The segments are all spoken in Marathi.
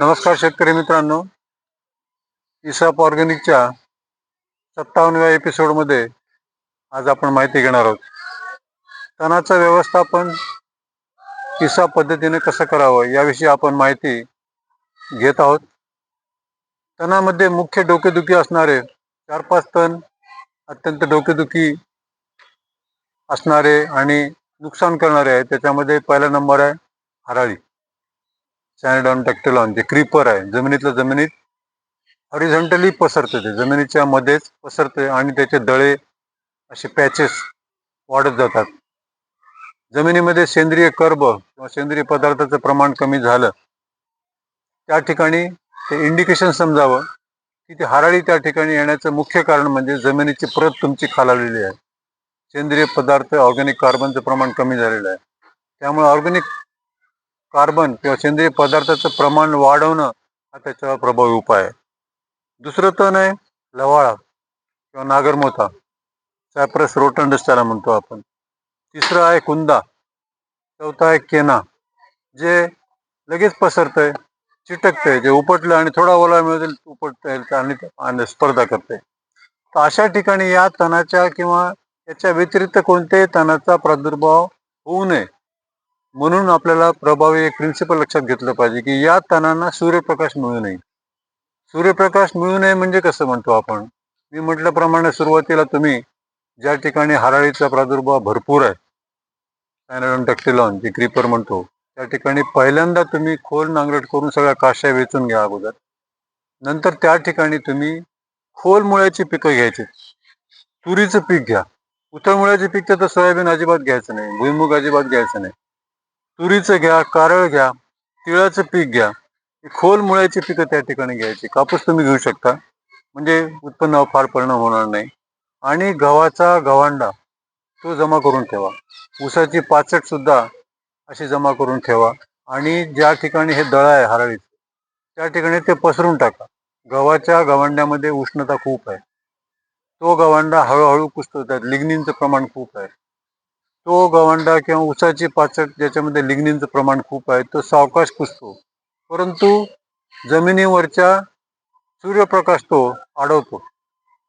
नमस्कार शेतकरी मित्रांनो. इसाप ऑर्गॅनिकच्या सत्तावन्नव्या एपिसोडमध्ये आज आपण माहिती घेणार आहोत. तणाचं व्यवस्थापन इसा पद्धतीने कसं करावं याविषयी आपण माहिती घेत आहोत. तणामध्ये मुख्य डोकेदुखी असणारे चार पाच तण अत्यंत डोकेदुखी असणारे आणि नुकसान करणारे आहे त्याच्यामध्ये पहिला नंबर आहे हराळी. सॅनडॉन टॅक्टिलॉन जे क्रीपर आहे जमिनीतलं जमिनीत हॉरिझॉन्टली पसरते ते. जमिनीच्या मध्येच पसरते आणि त्याचे दळे असे पॅचेस वाढत जातात. जमिनीमध्ये सेंद्रिय कर्ब किंवा सेंद्रिय पदार्थाचं प्रमाण कमी झालं त्या ठिकाणी ते इंडिकेशन समजावं की ती हराळी त्या ठिकाणी येण्याचं मुख्य कारण म्हणजे जमिनीची प्रत तुमची खालावलेली आहे. सेंद्रिय पदार्थ ऑर्गॅनिक कार्बनचं प्रमाण कमी झालेलं आहे. त्यामुळे ऑर्गॅनिक कार्बन किंवा सेंद्रिय पदार्थाचं प्रमाण वाढवणं हा त्याच्यावर प्रभावी उपाय आहे. दुसरं तण आहे लवाळा किंवा नागरमोथा सॅप्रस रोटंडस त्याला म्हणतो आपण. तिसरं आहे कुंदा चौथा आहे केना जे लगेच पसरतंय चिटकतंय जे उपटलं आणि थोडा ओला मिळतील उपटता आणि स्पर्धा करते तर अशा ठिकाणी या तणाच्या किंवा याच्या व्यतिरिक्त कोणत्याही तणाचा प्रादुर्भाव होऊ नये. म्हणून आपल्याला प्रभावी एक प्रिन्सिपल लक्षात घेतलं पाहिजे की या तणांना सूर्यप्रकाश मिळू नये. सूर्यप्रकाश मिळू नये म्हणजे कसं म्हणतो आपण? मी म्हटल्याप्रमाणे सुरुवातीला तुम्ही ज्या ठिकाणी हराळीचा प्रादुर्भाव भरपूर आहे पॅनडॉन टॅक्टिलॉन जे क्रीपर म्हणतो त्या ठिकाणी पहिल्यांदा तुम्ही खोल नांगरट करून सगळ्या काश्या वेचून घ्या अगोदर. नंतर त्या ठिकाणी तुम्ही खोल मुळ्याची पिकं घ्यायची. तुरीचं पीक घ्या. उथळ मुळ्याचे पीक तर सोयाबीन अजिबात घ्यायचं नाही भुईमुग अजिबात घ्यायचं नाही. तुरीचं घ्या कारळ घ्या तिळाचं पीक घ्या. खोल मुळ्याची पिकं त्या ठिकाणी घ्यायची. कापूस तुम्ही घेऊ शकता. म्हणजे उत्पन्नावर फार परिणाम होणार नाही. आणि गव्हाचा गव्हांडा तो जमा करून ठेवा. ऊसाची पाचट सुद्धा अशी जमा करून ठेवा. आणि ज्या ठिकाणी हे दळ आहे हराळीचं त्या ठिकाणी ते पसरून टाका. गव्हाच्या गव्हांड्यामध्ये उष्णता खूप आहे. तो गव्हांडा हळूहळू कुसतो त्यात लिग्निनचं प्रमाण खूप आहे. तो गवंडा किंवा ऊसाची पाचट ज्याच्यामध्ये लिग्निनचं प्रमाण खूप आहे तो सावकाश कुसतो परंतु जमिनीवरच्या सूर्यप्रकाश तो अडवतो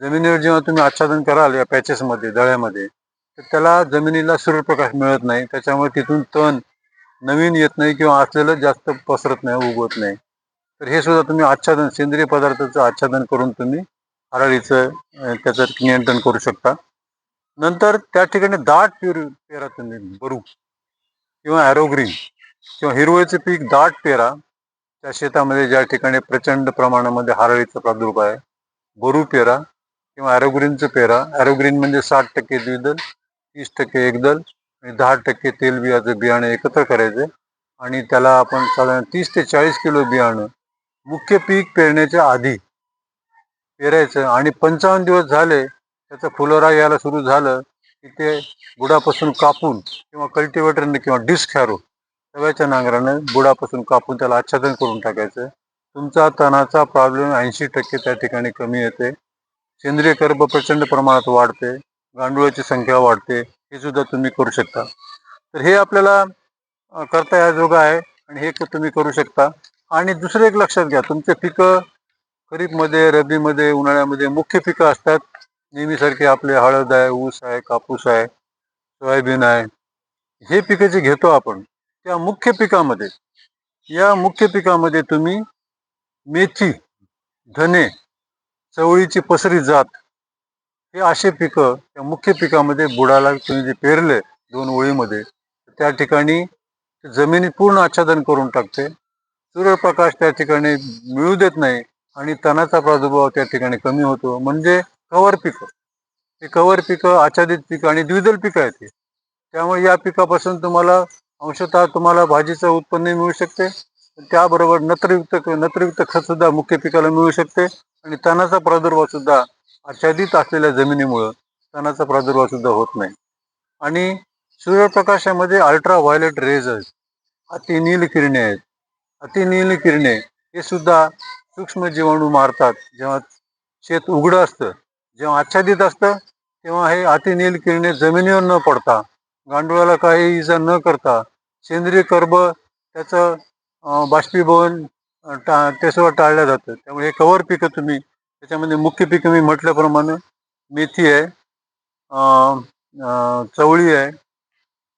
जमिनीवर जेव्हा तुम्ही आच्छादन कराल या पॅचेसमध्ये दळ्यामध्ये तर त्याला जमिनीला सूर्यप्रकाश मिळत नाही. त्याच्यामुळे तिथून तण नवीन येत नाही किंवा असलेलं जास्त पसरत नाही उगवत नाही. तर हे सुद्धा तुम्ही आच्छादन सेंद्रिय पदार्थाचं आच्छादन करून तुम्ही हराळीचं त्याचं नियंत्रण करू शकता. नंतर त्या ठिकाणी दाट पेरू पेरा तुम्ही बरू किंवा ॲरोग्रीन किंवा हिरवळीचे पीक दाट पेरा. त्या शेतामध्ये ज्या ठिकाणी प्रचंड प्रमाणामध्ये हारळीचा प्रादुर्भाव आहे बरू पेरा. किंवा ॲरोग्रीनचं पेरा. ॲरोग्रीन म्हणजे साठ टक्के द्विदल तीस टक्के एकदल आणि दहा टक्के तेलबियाचं बियाणं एकत्र करायचं. आणि त्याला आपण साधारण तीस ते चाळीस किलो बियाणं मुख्य पीक पेरण्याच्या आधी पेरायचं. आणि पंचावन्न दिवस झाले त्याचं फुलोरा यायला सुरू झालं की ते बुडापासून कापून किंवा कल्टिवेटरने किंवा डिस्क हॅरो तव्याच्या नांगराने बुडापासून कापून त्याला आच्छादन करून टाकायचं. तुमचा तणाचा प्रॉब्लेम ऐंशी टक्के त्या ठिकाणी कमी येते. सेंद्रिय कर्ब प्रचंड प्रमाणात वाढते. गांडुळाची संख्या वाढते. हे सुद्धा तुम्ही करू शकता. तर हे आपल्याला करता याजोगं आहे आणि हे तुम्ही करू शकता. आणि दुसरं एक लक्षात घ्या. तुमचे पिकं खरीपमध्ये रब्बीमध्ये उन्हाळ्यामध्ये मुख्य पिकं असतात. नेहमीसारखे आपले हळद आहे ऊस आहे कापूस आहे सोयाबीन आहे. हे पिकं जे घेतो आपण त्या मुख्य पिकामध्ये या मुख्य पिकामध्ये तुम्ही मेथी धने चवळीची पसरी जात हे असे पिकं त्या मुख्य पिकामध्ये बुडाला तुम्ही जे पेरले दोन ओळीमध्ये त्या ठिकाणी जमिनी पूर्ण आच्छादन करून टाकते. सूर्यप्रकाश त्या ठिकाणी मिळू देत नाही आणि तणाचा प्रादुर्भाव त्या ठिकाणी कमी होतो. म्हणजे कवर पिकं. हे कवर पिकं आच्छादित पिकं आणि द्विदल पिकं आहेत त्यामुळे या पिकापासून तुम्हाला अंशतः तुम्हाला भाजीचं उत्पन्न मिळू शकते. त्याबरोबर नत्रयुक्त नत्रयुक्त खत सुद्धा मुख्य पिकाला मिळू शकते. आणि तणाचा प्रादुर्भाव सुद्धा आच्छादित असलेल्या जमिनीमुळं तणाचा प्रादुर्भाव सुद्धा होत नाही. आणि सूर्यप्रकाशामध्ये अल्ट्रा व्हायलेट रेज आहेत अतिनील किरणे आहेत. अतिनील किरणे हे सुद्धा सूक्ष्म जीवाणू मारतात. जेव्हा शेत उघडं असतं जेव्हा आच्छादित असतं तेव्हा हे अतिनील किरणे जमिनीवर न पडता गांडुळाला काही इजा न करता सेंद्रिय कर्ब त्याचं बाष्पीभवन टा ते टाळलं जातं. त्यामुळे हे कवर पिकं तुम्ही त्याच्यामध्ये मुख्य पिकं मी म्हटल्याप्रमाणे मेथी आहे चवळी आहे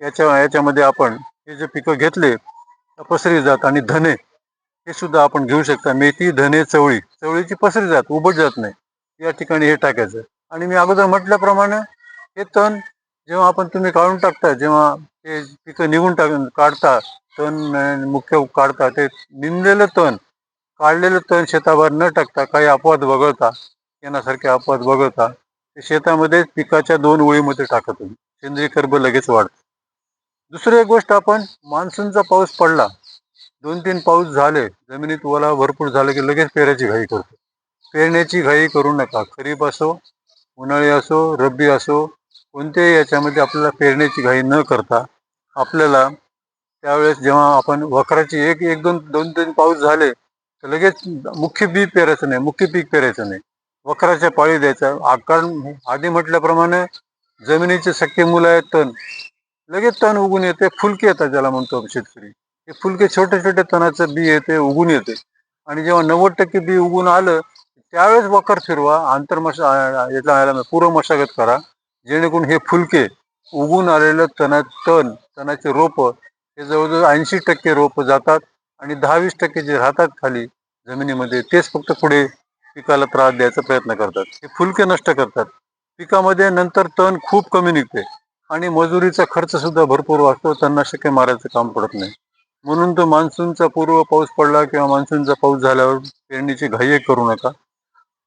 याच्या याच्यामध्ये आपण हे जे पिकं घेतले पसरी जात आणि धने हे सुद्धा आपण घेऊ शकता. मेथी धने चवळी चवळीची पसरी जात उबट जात नाही. या ठिकाणी हे टाकायचं. आणि मी अगोदर म्हटल्याप्रमाणे हे तण जेव्हा आपण तुम्ही काढून टाकता जेव्हा हे पिकं निघून टाक काढता तण मुख्य काढता ते निंदलेलं तण काढलेलं तण शेतावर न टाकता काही अपवाद वगळता येण्यासारखे अपवाद वगळता ते शेतामध्ये पिकाच्या दोन ओळीमध्ये टाकत तुम्ही सेंद्रिय कर्ब लगेच वाढतं. दुसरी एक गोष्ट आपण मान्सूनचा पाऊस पडला. दोन तीन पाऊस झाले जमिनीत ओला भरपूर झाला की लगेच पेरायची घाई करतो. पेरण्याची घाई करू नका. खरीप असो उन्हाळी असो रब्बी असो कोणत्याही याच्यामध्ये आपल्याला पेरण्याची घाई न करता आपल्याला त्यावेळेस जेव्हा आपण वखराची एक एक दोन दोन तीन पाऊस झाले तर लगेच मुख्य बी पेरायचं नाही मुख्य पीक पेरायचं नाही. वखराच्या पाळी द्यायचा. कारण आधी म्हटल्याप्रमाणे जमिनीचे सख्खे मुलं आहेत तण. लगेच तण उगून येते फुलके येतात ज्याला म्हणतो आपण शेतकरी. हे फुलके छोटे छोटे तणाचं बी येते उगून येते. आणि जेव्हा नव्वद टक्के बी उगून आलं त्यावेळेस वकर फिरवा आंतरमशा याला पूर्व मशागत करा. जेणेकरून हे फुलके उगून आलेलं तना तण तणाचे रोप हे जवळजवळ ऐंशी टक्के रोप जातात आणि दहा वीस टक्के जे राहतात खाली जमिनीमध्ये तेच फक्त पुढे पिकाला त्रास द्यायचा प्रयत्न करतात. हे फुलके नष्ट करतात. पिकामध्ये नंतर तण खूप कमी निघते आणि मजुरीचा खर्च सुद्धा भरपूर वाचतो. तणनाशके मारायचं काम पडत नाही. म्हणून तो मान्सूनचा पूर्व पाऊस पडला किंवा मान्सूनचा पाऊस झाल्यावर पेरणीची घाई करू नका.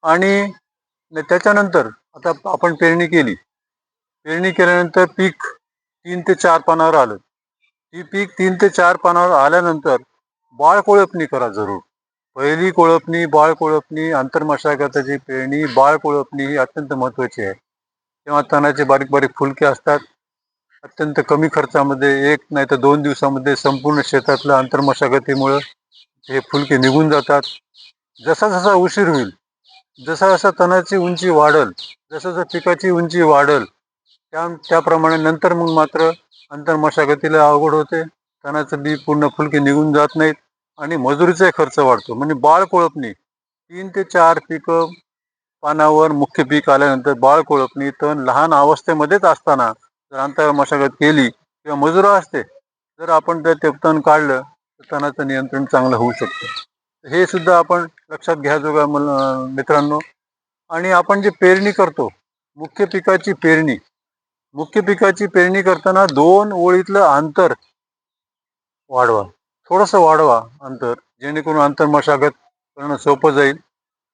आणि त्याच्यानंतर आता आपण पेरणी केली. पेरणी केल्यानंतर पीक तीन ते चार पानावर आलं. ती पीक तीन ते चार पानावर आल्यानंतर बाळ कोळपणी करा जरूर. पहिली कोळपणी बाळ कोळपणी आंतरमशागताची पेरणी बाळ कोळपणी ही अत्यंत महत्वाची आहे. तेव्हा तणाचे बारीक बारीक फुलके असतात. अत्यंत कमी खर्चामध्ये एक नाही तर दोन दिवसामध्ये संपूर्ण शेतातलं आंतरमशागतीमुळं हे फुलके निघून जातात. जसा जसा उशीर होईल जसा जसा तणाची उंची वाढल जसं जसं पिकाची उंची वाढल त्या त्याप्रमाणे नंतर मग मात्र अंतर मशागतीला अवघड होते. तणाचं बी पूर्ण फुलके निघून जात नाहीत आणि मजुरीचा खर्च वाढतो. म्हणजे बाळ कोळपणी तीन ते चार पिकं पानावर मुख्य पीक आल्यानंतर बाळ कोळपणी तण लहान अवस्थेमध्येच असताना जर अंतर मशागत केली किंवा मजुरा असते जर आपण जर ते तण काढलं तर तणाचं नियंत्रण चांगलं होऊ शकतं. हे सुद्धा आपण लक्षात घ्याजोगा मल मित्रांनो. आणि आपण जे पेरणी करतो मुख्य पिकाची पेरणी मुख्य पिकाची पेरणी करताना दोन ओळीतलं अंतर वाढवा. थोडंसं वाढवा अंतर जेणेकरून अंतर मशागत करणं सोपं जाईल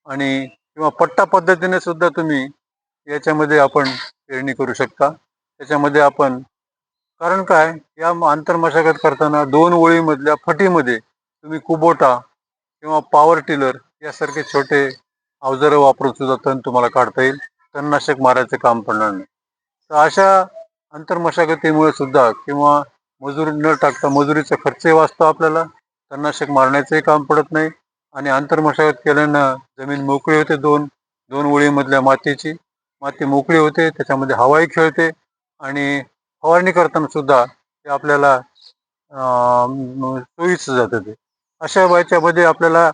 आणि किंवा पट्टा पद्धतीने सुद्धा तुम्ही याच्यामध्ये आपण पेरणी करू शकता. त्याच्यामध्ये आपण कारण काय? या आंतर मशागत करताना दोन ओळीमधल्या फटीमध्ये तुम्ही कुबोटा किंवा पॉवर टिलर यासारखे छोटे अवजारं वापरून सुद्धा तण तुम्हाला काढता येईल. तणनाशक मारायचं काम पडणार नाही. तर अशा अंतर्मशागतीमुळे सुद्धा किंवा मजूर न टाकता मजुरीचा खर्चही वाचतो आपल्याला. तणनाशक मारण्याचंही काम पडत नाही. आणि आंतरमशागत केल्यानं जमीन मोकळी होते दोन दोन ओळीमधल्या मातीची. माती मोकळी होते त्याच्यामध्ये हवाही खेळते. आणि फवारणी करताना सुद्धा ते आपल्याला सोयीचं जातं ते. अशा याच्यामध्ये आपल्याला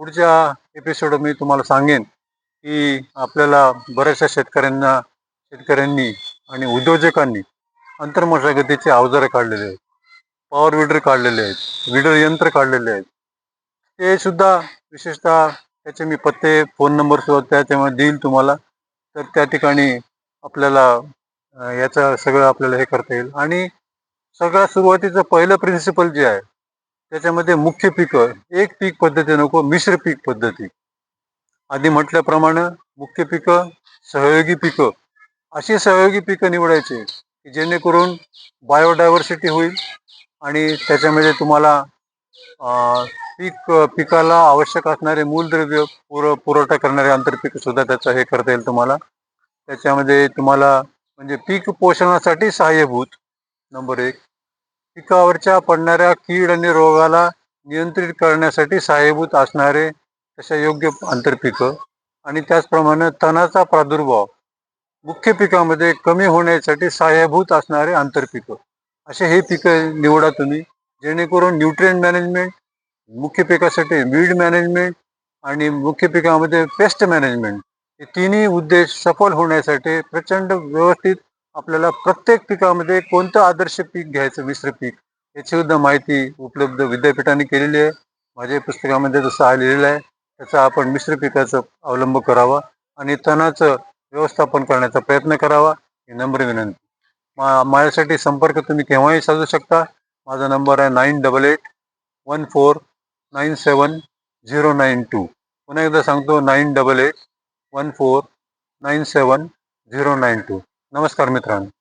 पुढच्या एपिसोड मी तुम्हाला सांगेन की आपल्याला बऱ्याचशा शेतकऱ्यांना शेतकऱ्यांनी आणि उद्योजकांनी अंतर्मशागतीचे अवजारे काढलेले आहेत. पॉवर विडर काढलेले आहेत. विडर यंत्र काढलेले आहेत. ते सुद्धा विशेषतः त्याचे मी पत्ते फोन नंबर सुद्धा त्याच्यामध्ये देईल तुम्हाला. तर त्या ठिकाणी आपल्याला याचं सगळं आपल्याला हे करता येईल. आणि सगळ्या सुरुवातीचं पहिलं प्रिन्सिपल जे आहे त्याच्यामध्ये मुख्य पिकं एक पीक पद्धती नको मिश्र पीक पद्धती. आधी म्हटल्याप्रमाणे मुख्य पिकं सहयोगी पिकं. अशी सहयोगी पिकं निवडायची की जेणेकरून बायोडायव्हर्सिटी होईल आणि त्याच्यामध्ये तुम्हाला पीक पिकाला आवश्यक असणारे मूलद्रव्य पुर पुरवठा करणारे आंतरपीक सुद्धा त्याचं हे करता येईल तुम्हाला. त्याच्यामध्ये तुम्हाला म्हणजे पीक पोषणासाठी सहाय्यभूत नंबर एक. पिकावरच्या पडणाऱ्या कीड आणि रोगाला नियंत्रित करण्यासाठी सहाय्यभूत असणारे तशा योग्य आंतरपिकं आणि त्याचप्रमाणे तणाचा प्रादुर्भाव मुख्य पिकामध्ये कमी होण्यासाठी सहाय्यभूत असणारे आंतरपिकं असे हे पिकं निवडा तुम्ही जेणेकरून न्यूट्रिएंट मॅनेजमेंट मुख्य पिकासाठी वीड मॅनेजमेंट आणि मुख्य पिकामध्ये पेस्ट मॅनेजमेंट हे तिन्ही उद्देश सफल होण्यासाठी प्रचंड व्यवस्थित आपल्याला प्रत्येक पिकामध्ये कोणतं आदर्श पीक घ्यायचं मिश्र पीक याची सुद्धा माहिती उपलब्ध विद्यापीठाने केलेली आहे. माझ्या पुस्तकामध्ये जसं आलेलं आहे त्याचा आपण मिश्र पिकाचा अवलंब करावा आणि तणाचं व्यवस्थापन करण्याचा प्रयत्न करावा ही नम्र विनंती. मा माझ्यासाठी संपर्क तुम्ही केव्हाही साधू शकता. माझा नंबर आहे nine double eight one four nine seven zero nine two. पुन्हा एकदा सांगतो nine double eight one four nine seven zero nine two. नमस्कार मित्रांनो.